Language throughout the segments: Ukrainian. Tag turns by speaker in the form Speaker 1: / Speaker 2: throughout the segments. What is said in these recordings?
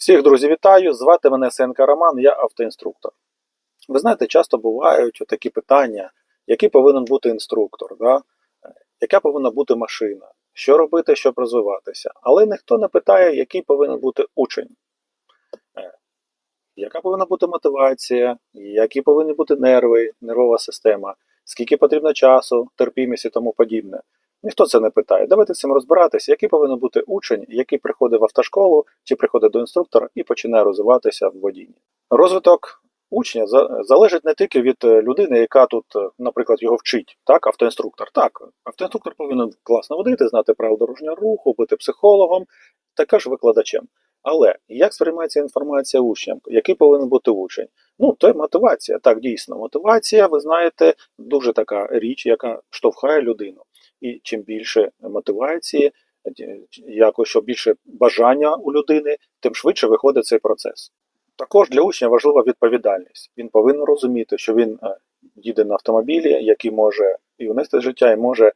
Speaker 1: Всіх друзі, вітаю! Звати мене Сенка Роман, я автоінструктор. Ви знаєте, часто бувають такі питання, який повинен бути інструктор, да? Яка повинна бути машина, що робити, щоб розвиватися. Але ніхто не питає, який повинен бути учень, Е, яка повинна бути мотивація, які повинні бути нерви, нервова система, скільки потрібно часу, терпімість і тому подібне. Ніхто це не питає. Давайте цим розбиратися, який повинен бути учень, який приходить в автошколу чи приходить до інструктора і починає розвиватися в водінні. Розвиток учня за- залежить не тільки від е, людини, яка тут, е, наприклад, його вчить, так, автоінструктор. Так, автоінструктор повинен класно водити, знати правила дорожнього руху, бути психологом, також викладачем. Але як сприймається інформація учням? Який повинен бути учень? Ну, то мотивація. Так, дійсно, мотивація, ви знаєте, дуже така річ, яка штовхає людину. І чим більше мотивації, якось що більше бажання у людини, тим швидше виходить цей процес. Також для учня важлива відповідальність. Він повинен розуміти, що він е, їде на автомобілі, який може і унести життя, і може е,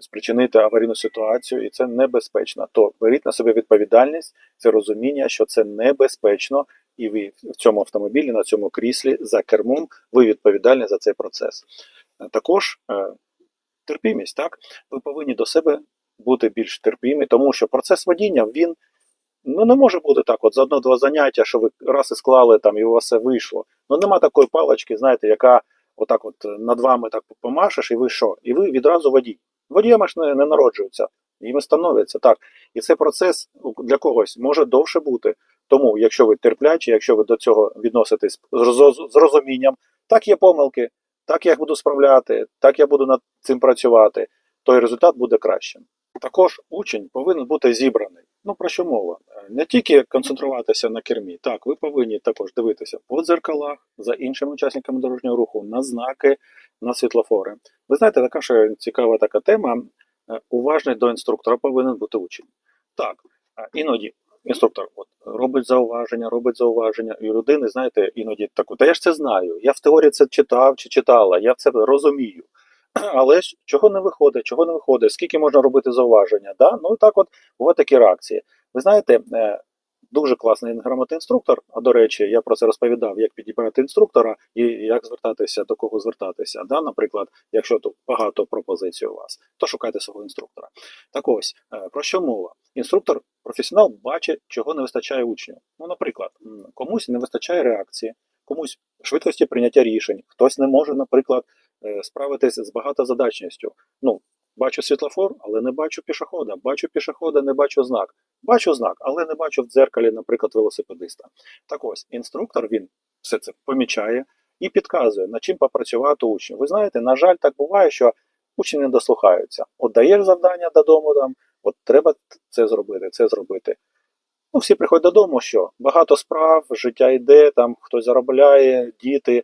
Speaker 1: спричинити аварійну ситуацію, і це небезпечно. То беріть на себе відповідальність, це розуміння, що це небезпечно, і ви в цьому автомобілі, на цьому кріслі за кермом, ви відповідальні за цей процес. Е, Також терпімість, так? Ви повинні до себе бути більш терпімі, тому що процес водіння він ну, не може бути так, от за одно-два заняття, що ви раз і склали там, і у вас все вийшло. Ну нема такої палички, знаєте, яка отак от над вами так помашеш, і ви що? І ви відразу водій. Водіями ж не, не народжуються, їми становляться так. І цей процес для когось може довше бути. Тому, якщо ви терплячі, якщо ви до цього відноситесь з розумінням, так є помилки, так я їх буду справляти, так я буду над цим працювати, то і результат буде кращим. Також учень повинен бути зібраний. Ну про що мова? Е, Не тільки концентруватися на кермі, так, ви повинні також дивитися по дзеркалах за іншими учасниками дорожнього руху, на знаки, на світлофори. Ви знаєте, така ще цікава така тема. е, Уважний до інструктора повинен бути учень. Так, е, іноді інструктор от, робить зауваження, робить зауваження, і людини, знаєте, іноді таку, та я ж це знаю. Я в теорії це читав чи читала, я це розумію. Але ж чого не виходить, чого не виходить, скільки можна робити зауваження? Да? Ну і так от бувають такі реакції. Ви знаєте, е, дуже класний грамотний інструктор. А до речі, я про це розповідав, як підібрати інструктора і як звертатися, до кого звертатися. Да? Наприклад, якщо тут багато пропозицій у вас, то шукайте свого інструктора. Так ось, е, про що мова? Інструктор, професіонал бачить, чого не вистачає учню. Ну, наприклад, комусь не вистачає реакції, комусь швидкості прийняття рішень, хтось не може, наприклад, е, справитися з багатозадачністю. Ну, бачу світлофор, але не бачу пішохода. Бачу пішохода, не бачу знак. Бачу знак, але не бачу в дзеркалі, наприклад, велосипедиста. Так ось, інструктор він все це помічає і підказує, над чим попрацювати учню. Ви знаєте, на жаль, так буває, що учні не дослухаються. От даєш завдання додому, там, от треба це зробити, це зробити. Ну, всі приходять додому, що багато справ, життя йде, там хтось заробляє, діти.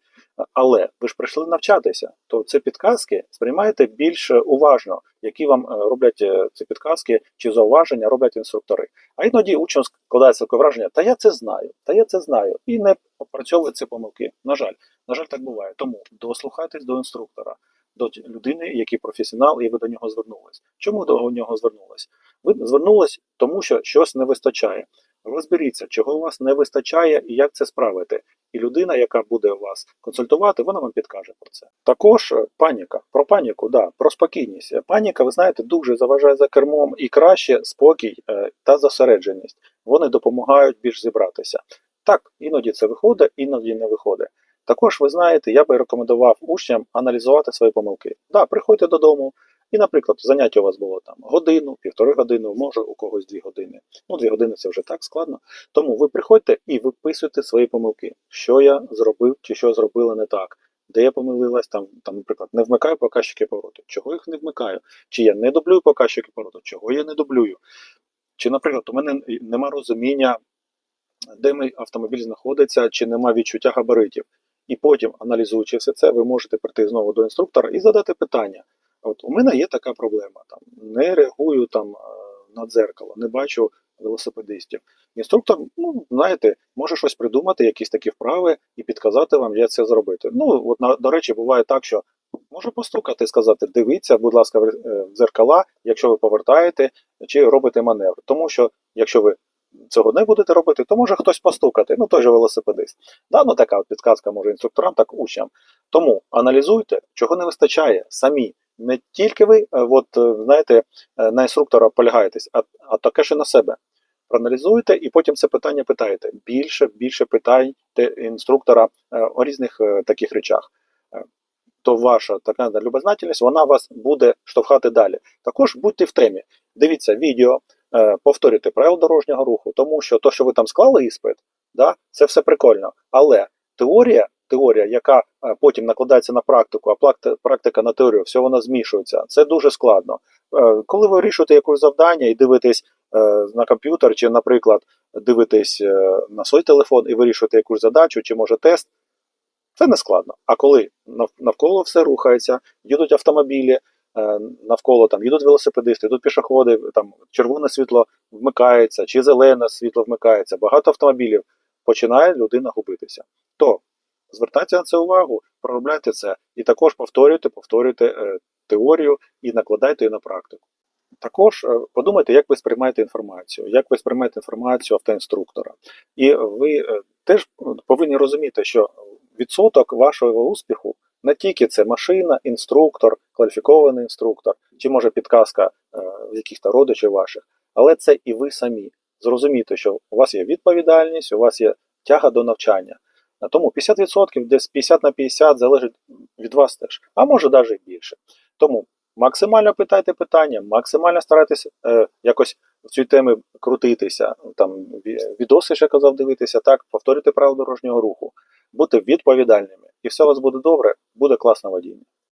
Speaker 1: Але ви ж прийшли навчатися, то це підказки сприймайте більш уважно, які вам е, роблять е, ці підказки чи зауваження роблять інструктори. А іноді учням складається таке враження, та я це знаю, та я це знаю, і не опрацьовують ці помилки. На жаль, на жаль, так буває. Тому дослухайтесь до інструктора, до людини, який професіонал, і ви до нього звернулись. Чому до нього звернулись? Ви звернулись, тому що щось не вистачає. Розберіться, чого у вас не вистачає і як це справити. І людина, яка буде вас консультувати, вона вам підкаже про це. Також е, паніка. Про паніку, да, про спокійність. Паніка, ви знаєте, дуже заважає за кермом і краще спокій е, та зосередженість. Вони допомагають більш зібратися. Так, іноді це виходить, іноді не виходить. Також ви знаєте, я би рекомендував учням аналізувати свої помилки. Да, приходьте додому, і, наприклад, заняття у вас було там годину, півтори години, може у когось дві години. Ну, дві години це вже так складно. Тому ви приходьте і виписуйте свої помилки, що я зробив чи що зробила не так, де я помилилась, там, там, наприклад, не вмикаю показчики повороту, чого їх не вмикаю, чи я не дублюю показчики повороту, чого я не дублюю. Чи, наприклад, у мене нема розуміння, де мій автомобіль знаходиться, чи нема відчуття габаритів. І потім, аналізуючи все це, ви можете прийти знову до інструктора і задати питання. От у мене є така проблема. Там не реагую там е, на дзеркало, не бачу велосипедистів. Інструктор, ну знаєте, може щось придумати, якісь такі вправи, і підказати вам, як це зробити. Ну, от на до речі, буває так, що може постукати сказати: дивіться, будь ласка, е, в дзеркала, якщо ви повертаєте чи робите маневр. Тому що якщо ви цього не будете робити, то може хтось постукати, ну той же велосипедист. Да, ну така от підказка може інструкторам, так учням. Тому аналізуйте, чого не вистачає самі. Не тільки ви, е, от, е, знаєте, е, на інструктора полягаєтесь, а, а таке і на себе. Проаналізуйте і потім це питання питаєте. Більше, більше питайте інструктора о різних таких речах. То ваша така любознательність, вона вас буде штовхати далі. Також будьте в темі. Дивіться відео, повторюйте правила дорожнього руху, тому що то, що ви там склали іспит, да, це все прикольно. Але теорія, теорія, яка е, потім накладається на практику, а практика на теорію, все воно змішується. Це дуже складно. Е, Коли ви вирішуєте якесь завдання і дивитесь е, на комп'ютер, чи, наприклад, дивитесь е, на свій телефон і вирішуєте якусь задачу, чи може тест, це не складно. А коли навколо все рухається, їдуть автомобілі, е, навколо там їдуть велосипедисти, йдуть пішоходи, там червоне світло вмикається, чи зелене світло вмикається, багато автомобілів, починає людина губитися. То звертайте на це увагу, проробляйте це і також повторюйте, повторюйте е, теорію і накладайте її на практику. Також е, подумайте, як ви сприймаєте інформацію, як ви сприймаєте інформацію автоінструктора. І ви е, теж повинні розуміти, що відсоток вашого успіху не тільки це машина, інструктор, кваліфікований інструктор, чи може підказка е, яких-то родичів ваших, але це і ви самі. Зрозуміти, що у вас є відповідальність, у вас є тяга до навчання. А Тому 50%, десь 50 на 50 залежить від вас теж, а може навіть більше. Тому максимально питайте питання, максимально старайтесь е, якось в цій темі крутитися, там відоси, ще казав, дивитися, так, повторюйте правила дорожнього руху, бути відповідальними, і все у вас буде добре, буде класне водіння.